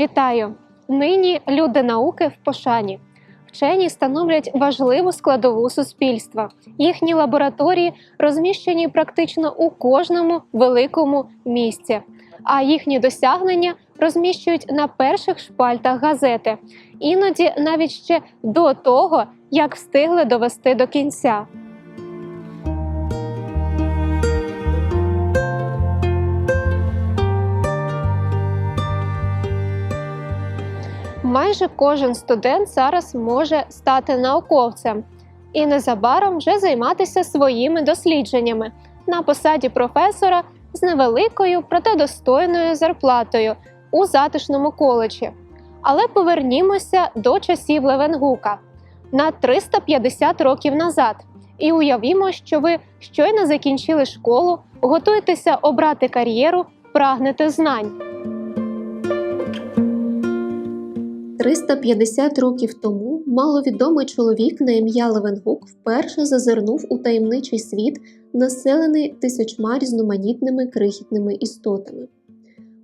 Вітаю! Нині люди науки в пошані. Вчені становлять важливу складову суспільства. Їхні лабораторії розміщені практично у кожному великому місті, а їхні досягнення розміщують на перших шпальтах газети, іноді навіть ще до того, як встигли довести до кінця. Майже кожен студент зараз може стати науковцем і незабаром вже займатися своїми дослідженнями на посаді професора з невеликою, проте достойною зарплатою у затишному коледжі. Але повернімося до часів Левенгука на 350 років назад. І уявімо, що ви щойно закінчили школу, готуєтеся обрати кар'єру, прагнете знань. 350 років тому маловідомий чоловік на ім'я Левенгук вперше зазирнув у таємничий світ, населений тисячма різноманітними крихітними істотами,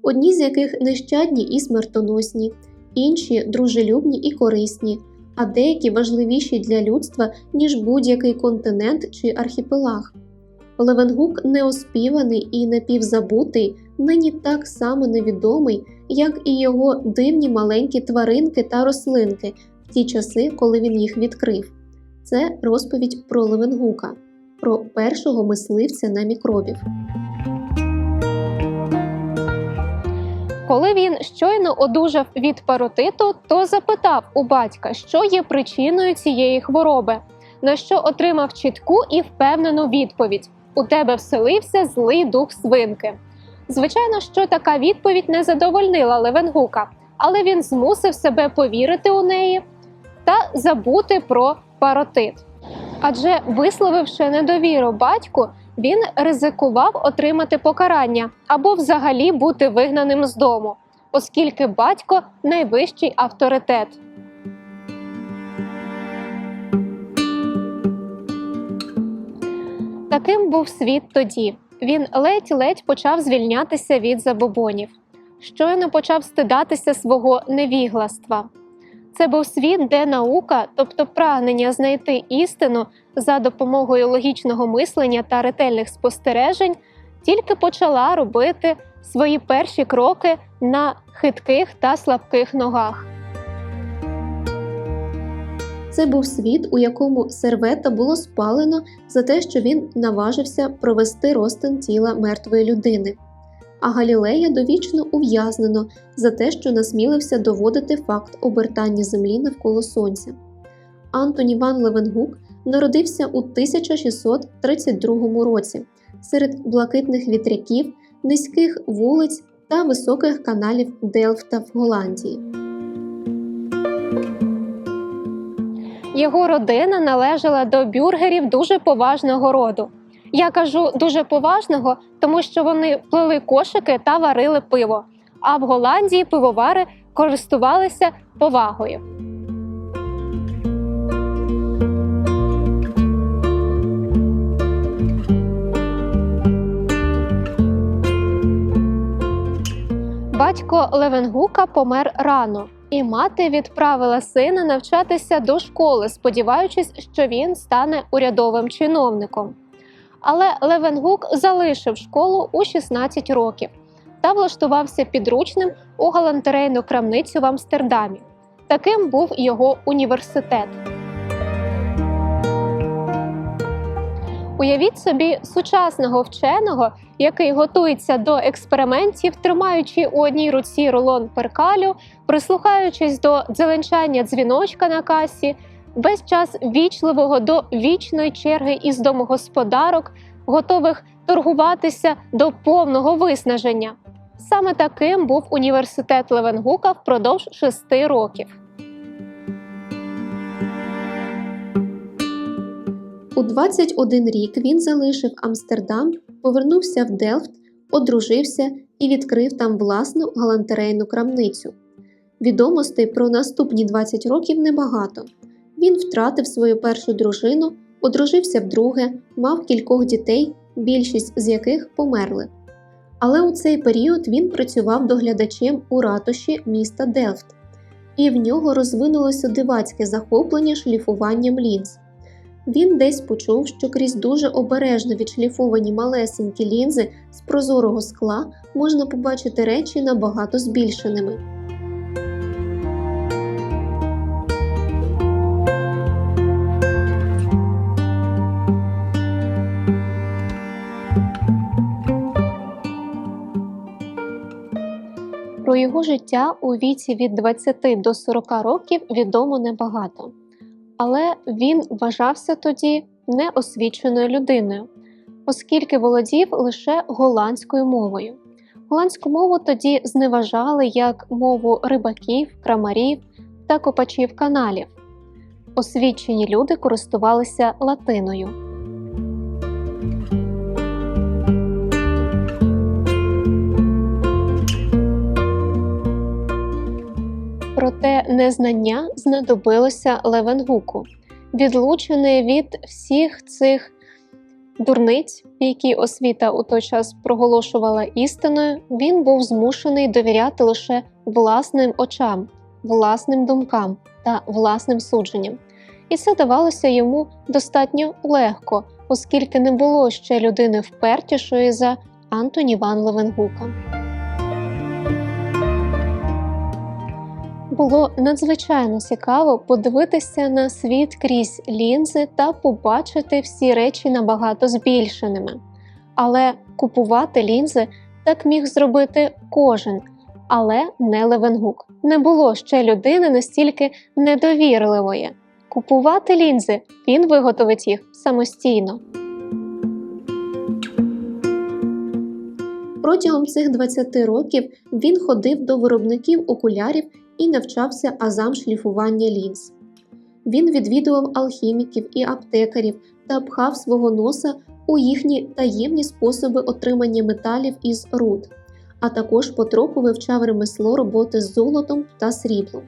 одні з яких нещадні і смертоносні, інші дружелюбні і корисні, а деякі важливіші для людства, ніж будь-який континент чи архіпелаг. Левенгук неоспіваний і напівзабутий, нині так само невідомий, як і його дивні маленькі тваринки та рослинки в ті часи, коли він їх відкрив. Це розповідь про Левенгука, про першого мисливця на мікробів. Коли він щойно одужав від паротиту, то запитав у батька, що є причиною цієї хвороби, на що отримав чітку і впевнену відповідь: у тебе вселився злий дух свинки. Звичайно, що така відповідь не задовольнила Левенгука, але він змусив себе повірити у неї та забути про паротит. Адже, висловивши недовіру батьку, він ризикував отримати покарання або взагалі бути вигнаним з дому, оскільки батько найвищий авторитет. Таким був світ тоді. Він ледь-ледь почав звільнятися від забобонів, щойно почав стидатися свого невігластва. Це був світ, де наука, тобто прагнення знайти істину за допомогою логічного мислення та ретельних спостережень, тільки почала робити свої перші кроки на хитких та слабких ногах. Це був світ, у якому сервета було спалено за те, що він наважився провести розтин тіла мертвої людини, а Галілея довічно ув'язнено за те, що насмілився доводити факт обертання землі навколо сонця. Антоні Ван Левенгук народився у 1632 році серед блакитних вітряків, низьких вулиць та високих каналів Делфта в Голландії. Його родина належала до бюргерів дуже поважного роду. Я кажу дуже поважного, тому що вони плели кошики та варили пиво. А в Голландії пивовари користувалися повагою. Батько Левенгука помер рано, і мати відправила сина навчатися до школи, сподіваючись, що він стане урядовим чиновником. Але Левенгук залишив школу у 16 років та влаштувався підручним у галантерейну крамницю в Амстердамі. Таким був його університет. Уявіть собі сучасного вченого, який готується до експериментів, тримаючи у одній руці рулон перкалю, прислухаючись до дзеленчання дзвіночка на касі, весь час вічливого до вічної черги із домогосподарок, готових торгуватися до повного виснаження. Саме таким був університет Левенгука впродовж шести років. У 21 рік він залишив Амстердам, повернувся в Делфт, одружився і відкрив там власну галантерейну крамницю. Відомостей про наступні 20 років небагато. Він втратив свою першу дружину, одружився вдруге, мав кількох дітей, більшість з яких померли. Але у цей період він працював доглядачем у ратуші міста Делфт, і в нього розвинулося дивацьке захоплення шліфуванням лінз. Він десь почув, що крізь дуже обережно відшліфовані малесенькі лінзи з прозорого скла можна побачити речі набагато збільшеними. Про його життя у віці від 20 до 40 років відомо небагато, але він вважався тоді неосвіченою людиною, оскільки володів лише голландською мовою. Голландську мову тоді зневажали як мову рибаків, крамарів та копачів каналів. Освічені люди користувалися латиною. Незнання знадобилося Левенгуку. Відлучений від всіх цих дурниць, які освіта у той час проголошувала істиною, він був змушений довіряти лише власним очам, власним думкам та власним судженням. І це давалося йому достатньо легко, оскільки не було ще людини впертішої за Антоні Ван Левенгука. Було надзвичайно цікаво подивитися на світ крізь лінзи та побачити всі речі набагато збільшеними. Але купувати лінзи так міг зробити кожен, але не Левенгук. Не було ще людини настільки недовірливої. Купувати лінзи він виготовить їх самостійно. Протягом цих 20 років він ходив до виробників окулярів і навчався азам шліфування лінз. Він відвідував алхіміків і аптекарів та пхав свого носа у їхні таємні способи отримання металів із руд, а також потроху вивчав ремесло роботи з золотом та сріблом.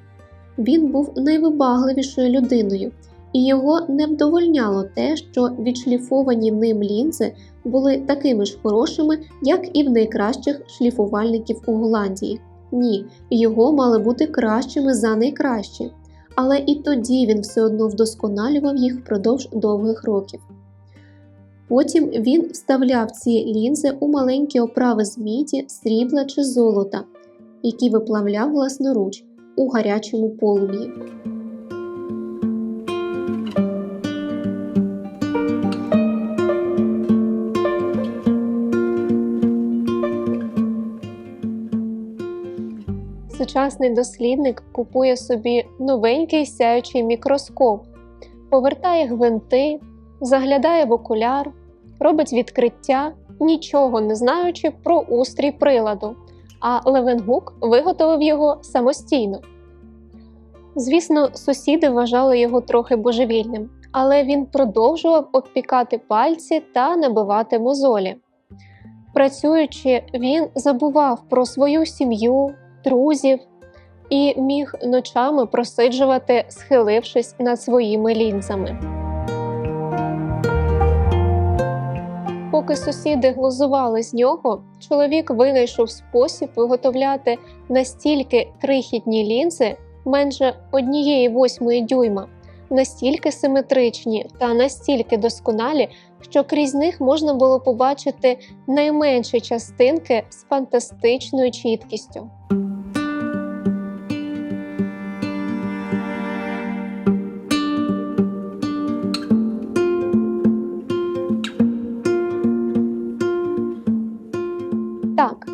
Він був найвибагливішою людиною, і його не вдовольняло те, що відшліфовані ним лінзи були такими ж хорошими, як і в найкращих шліфувальників у Голландії. Ні, його мали бути кращими за найкращі, але і тоді він все одно вдосконалював їх впродовж довгих років. Потім він вставляв ці лінзи у маленькі оправи з міді, срібла чи золота, які виплавляв власноруч у гарячому полум'ї. Сучасний дослідник купує собі новенький сяючий мікроскоп, повертає гвинти, заглядає в окуляр, робить відкриття, нічого не знаючи про устрій приладу, а Левенгук виготовив його самостійно. Звісно, сусіди вважали його трохи божевільним, але він продовжував обпікати пальці та набивати мозолі. Працюючи, він забував про свою сім'ю, друзів і міг ночами просиджувати, схилившись над своїми лінзами. Поки сусіди глузували з нього, чоловік винайшов спосіб виготовляти настільки крихітні лінзи менше однієї восьмої дюйма, настільки симетричні та настільки досконалі, що крізь них можна було побачити найменші частинки з фантастичною чіткістю.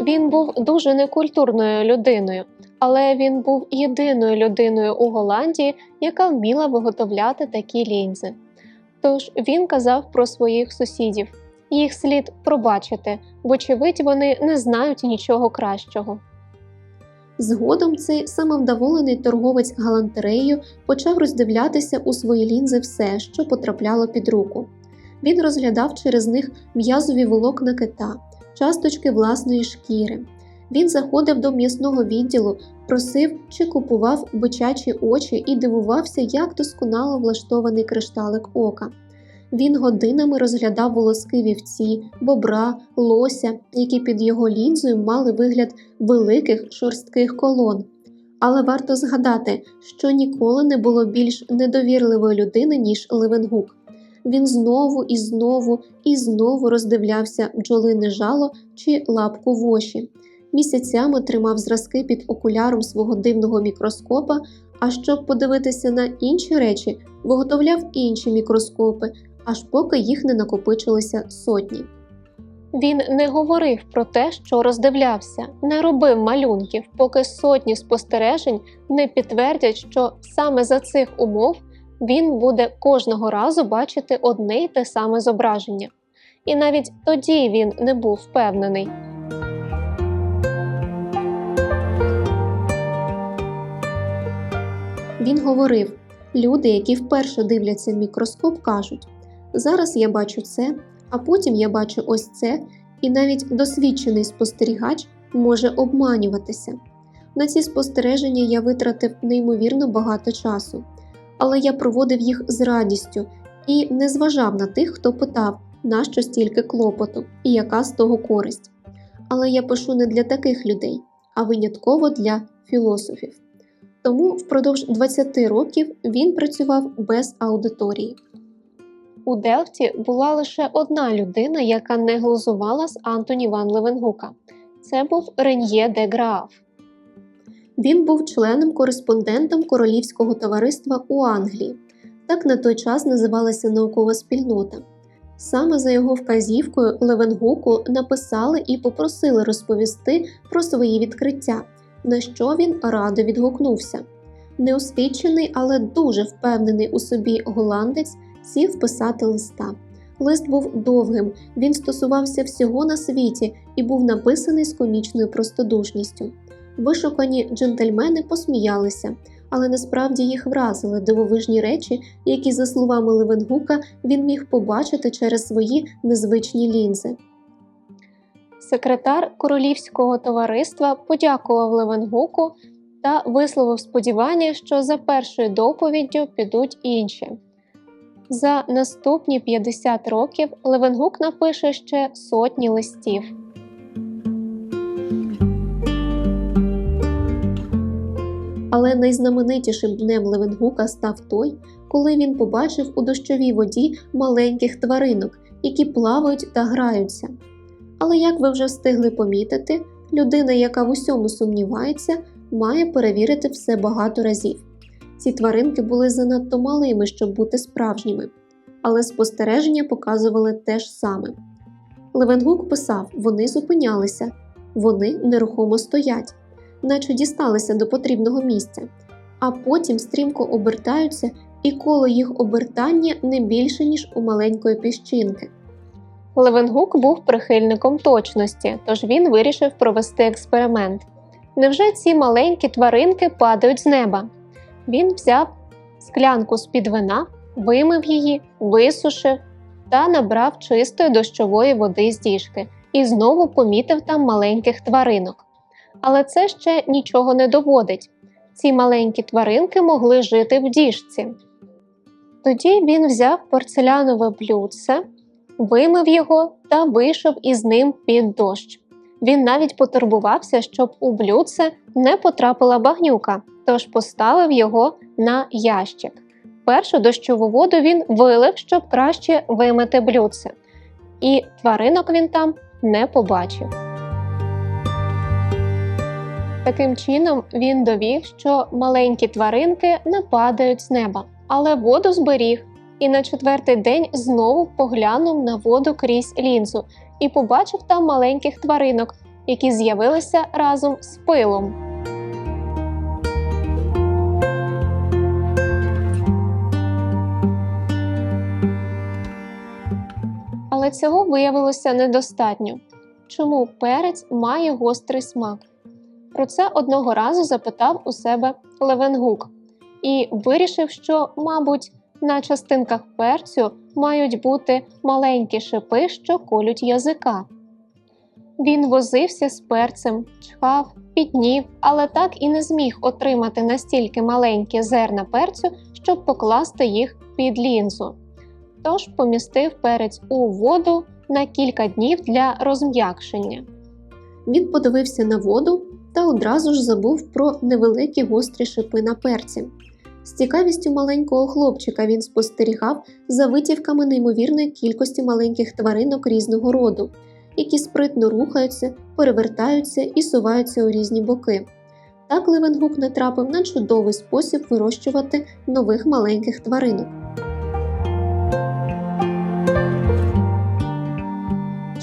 Він був дуже некультурною людиною, але він був єдиною людиною у Голландії, яка вміла виготовляти такі лінзи. Тож він казав про своїх сусідів. Їх слід пробачити, вочевидь, вони не знають нічого кращого. Згодом цей самовдоволений торговець галантереєю почав роздивлятися у свої лінзи все, що потрапляло під руку. Він розглядав через них м'язові волокна кита, часточки власної шкіри. Він заходив до м'ясного відділу, просив чи купував бичачі очі і дивувався, як досконало влаштований кришталик ока. Він годинами розглядав волоски вівці, бобра, лося, які під його лінзою мали вигляд великих шорстких колон. Але варто згадати, що ніколи не було більш недовірливої людини, ніж Левенгук. Він знову і знову і знову роздивлявся бджолине жало чи лапку воші. Місяцями тримав зразки під окуляром свого дивного мікроскопа, а щоб подивитися на інші речі, виготовляв інші мікроскопи, аж поки їх не накопичилися сотні. Він не говорив про те, що роздивлявся, не робив малюнків, поки сотні спостережень не підтвердять, що саме за цих умов він буде кожного разу бачити одне й те саме зображення. І навіть тоді він не був впевнений. Він говорив: люди, які вперше дивляться в мікроскоп, кажуть: зараз я бачу це, а потім я бачу ось це, і навіть досвідчений спостерігач може обманюватися. На ці спостереження я витратив неймовірно багато часу, але я проводив їх з радістю і не зважав на тих, хто питав, нащо стільки клопоту і яка з того користь. Але я пишу не для таких людей, а винятково для філософів. Тому впродовж 20 років він працював без аудиторії. У Делфті була лише одна людина, яка не глузувала з Антоні Ван Левенгука. Це був Рен'є де Граф. Він був членом-кореспондентом Королівського товариства у Англії. Так на той час називалася наукова спільнота. Саме за його вказівкою Левенгуку написали і попросили розповісти про свої відкриття, на що він радо відгукнувся. Неосвічений, але дуже впевнений у собі голландець сів писати листа. Лист був довгим, він стосувався всього на світі і був написаний з комічною простодушністю. Вишукані джентльмени посміялися, але насправді їх вразили дивовижні речі, які, за словами Левенгука, він міг побачити через свої незвичні лінзи. Секретар Королівського товариства подякував Левенгуку та висловив сподівання, що за першою доповіддю підуть інші. За наступні 50 років Левенгук напише ще сотні листів. Але найзнаменитішим днем Левенгука став той, коли він побачив у дощовій воді маленьких тваринок, які плавають та граються. Але як ви вже встигли помітити, людина, яка в усьому сумнівається, має перевірити все багато разів. Ці тваринки були занадто малими, щоб бути справжніми, але спостереження показували те ж саме. Левенгук писав: вони зупинялися, вони нерухомо стоять, наче дісталися до потрібного місця, а потім стрімко обертаються, і коло їх обертання не більше, ніж у маленької піщинки. Левенгук був прихильником точності, тож він вирішив провести експеримент. Невже ці маленькі тваринки падають з неба? Він взяв склянку з-під вина, вимив її, висушив та набрав чистої дощової води з діжки і знову помітив там маленьких тваринок. Але це ще нічого не доводить. Ці маленькі тваринки могли жити в діжці. Тоді він взяв порцелянове блюдце, вимив його та вийшов із ним під дощ. Він навіть потурбувався, щоб у блюдце не потрапила багнюка, тож поставив його на ящик. Першу дощову воду він вилив, щоб краще вимити блюдце. І тваринок він там не побачив. Таким чином він довів, що маленькі тваринки не падають з неба, але воду зберіг, і на четвертий день знову поглянув на воду крізь лінзу і побачив там маленьких тваринок, які з'явилися разом з пилом. Але цього виявилося недостатньо. Чому перець має гострий смак? Про це одного разу запитав у себе Левенгук і вирішив, що, мабуть, на частинках перцю мають бути маленькі шипи, що колють язика. Він возився з перцем, чхав, піднів, але так і не зміг отримати настільки маленькі зерна перцю, щоб покласти їх під лінзу. тож помістив перець у воду на кілька днів для розм'якшення. Він подивився на воду та одразу ж забув про невеликі гострі шипи на перці. З цікавістю маленького хлопчика він спостерігав за витівками неймовірної кількості маленьких тваринок різного роду, які спритно рухаються, перевертаються і суваються у різні боки. Так Левенгук натрапив на чудовий спосіб вирощувати нових маленьких тваринок.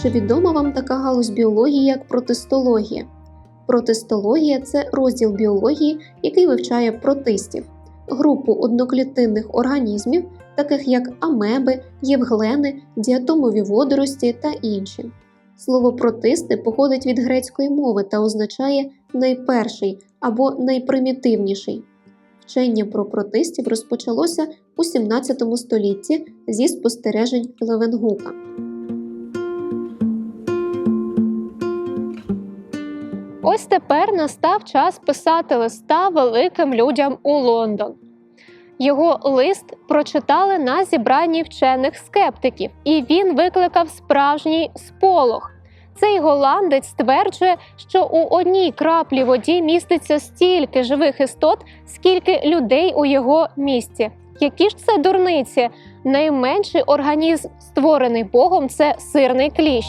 Чи відома вам така галузь біології, як протистологія? Протистологія це розділ біології, який вивчає протистів, групу одноклітинних організмів, таких як амеби, євглени, діатомові водорості та інші. Слово протисти походить від грецької мови та означає найперший або найпримітивніший. Вчення про протистів розпочалося у 17 столітті зі спостережень Левенгука. Ось тепер настав час писати листа великим людям у Лондон. Його лист прочитали на зібранні вчених скептиків, і він викликав справжній сполох. Цей голландець стверджує, що у одній краплі воді міститься стільки живих істот, скільки людей у його місті. Які ж це дурниці? Найменший організм, створений Богом, це сирний кліщ.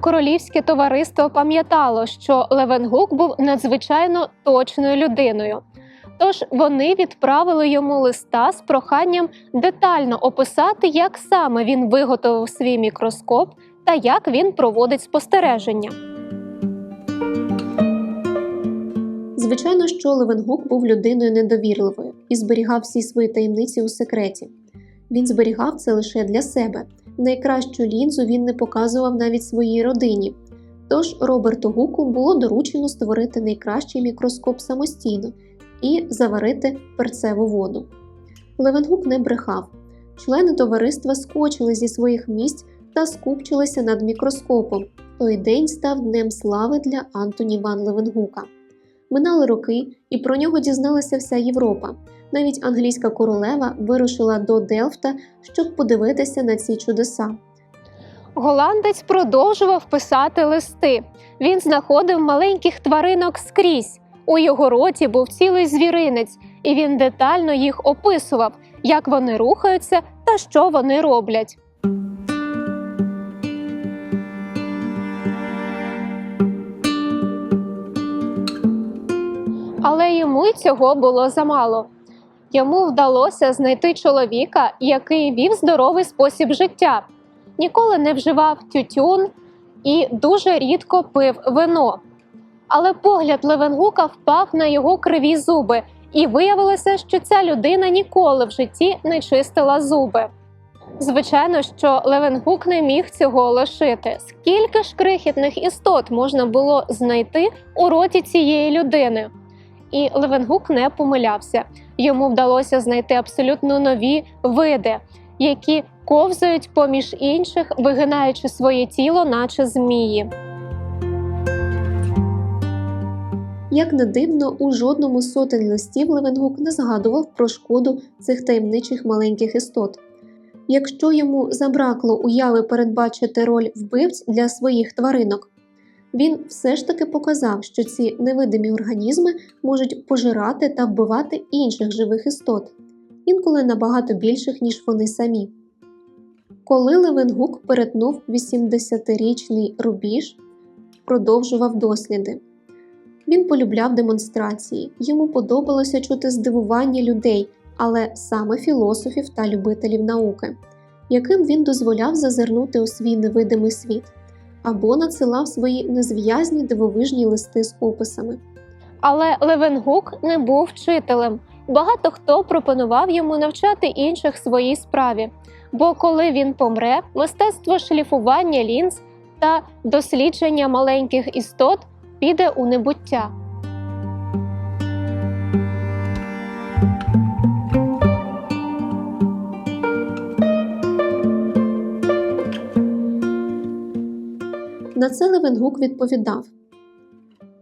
Королівське товариство пам'ятало, що Левенгук був надзвичайно точною людиною. Тож вони відправили йому листа з проханням детально описати, як саме він виготовив свій мікроскоп та як він проводить спостереження. Звичайно, що Левенгук був людиною недовірливою і зберігав всі свої таємниці у секреті. Він зберігав це лише для себе. Найкращу лінзу він не показував навіть своїй родині. Тож Роберту Гуку було доручено створити найкращий мікроскоп самостійно і заварити перцеву воду. Левенгук не брехав. Члени товариства скочили зі своїх місць та скупчилися над мікроскопом. Той день став днем слави для Антоні Ван Левенгука. Минали роки, і про нього дізналася вся Європа. Навіть англійська королева вирушила до Делфта, щоб подивитися на ці чудеса. Голландець продовжував писати листи. Він знаходив маленьких тваринок скрізь. У його роті був цілий звіринець, і він детально їх описував, як вони рухаються та що вони роблять. Але йому цього було замало. Йому вдалося знайти чоловіка, який вів здоровий спосіб життя, ніколи не вживав тютюн і дуже рідко пив вино. Але погляд Левенгука впав на його криві зуби, і виявилося, що ця людина ніколи в житті не чистила зуби. Звичайно, що Левенгук не міг цього лишити. Скільки ж крихітних істот можна було знайти у роті цієї людини? І Левенгук не помилявся. Йому вдалося знайти абсолютно нові види, які ковзають поміж інших, вигинаючи своє тіло, наче змії. Як не дивно, у жодному сотень листів Левенгук не згадував про шкоду цих таємничих маленьких істот. Якщо йому забракло уяви передбачити роль вбивць для своїх тваринок, він все ж таки показав, що ці невидимі організми можуть пожирати та вбивати інших живих істот, інколи набагато більших, ніж вони самі. Коли Левенгук перетнув 80-річний рубіж, продовжував досліди. Він полюбляв демонстрації, йому подобалося чути здивування людей, але саме філософів та любителів науки, яким він дозволяв зазирнути у свій невидимий світ або надсилав свої незв'язні дивовижні листи з описами. Але Левенгук не був вчителем. Багато хто пропонував йому навчати інших своїй справі. Бо коли він помре, мистецтво шліфування лінз та дослідження маленьких істот піде у небуття. На це Левенгук відповідав: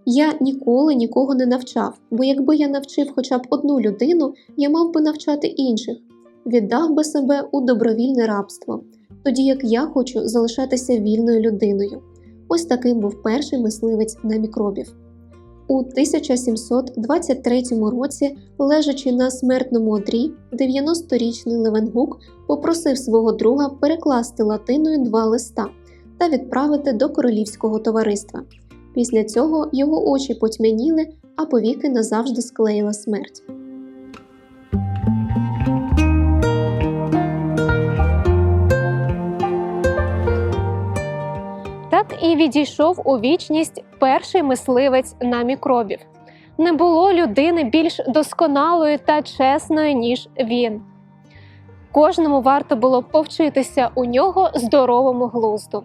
Я ніколи нікого не навчав, бо якби я навчив хоча б одну людину, я мав би навчати інших, віддав би себе у добровільне рабство, тоді як я хочу залишатися вільною людиною. Ось таким був перший мисливець на мікробів. У 1723 році, лежачи на смертному одрі, 90-річний Левенгук попросив свого друга перекласти латиною два листа та відправити до королівського товариства. Після цього його очі потьмяніли, а повіки назавжди склеїла смерть. Так і відійшов у вічність перший мисливець на мікробів. Не було людини більш досконалої та чесної, ніж він. Кожному варто було повчитися у нього здоровому глузду.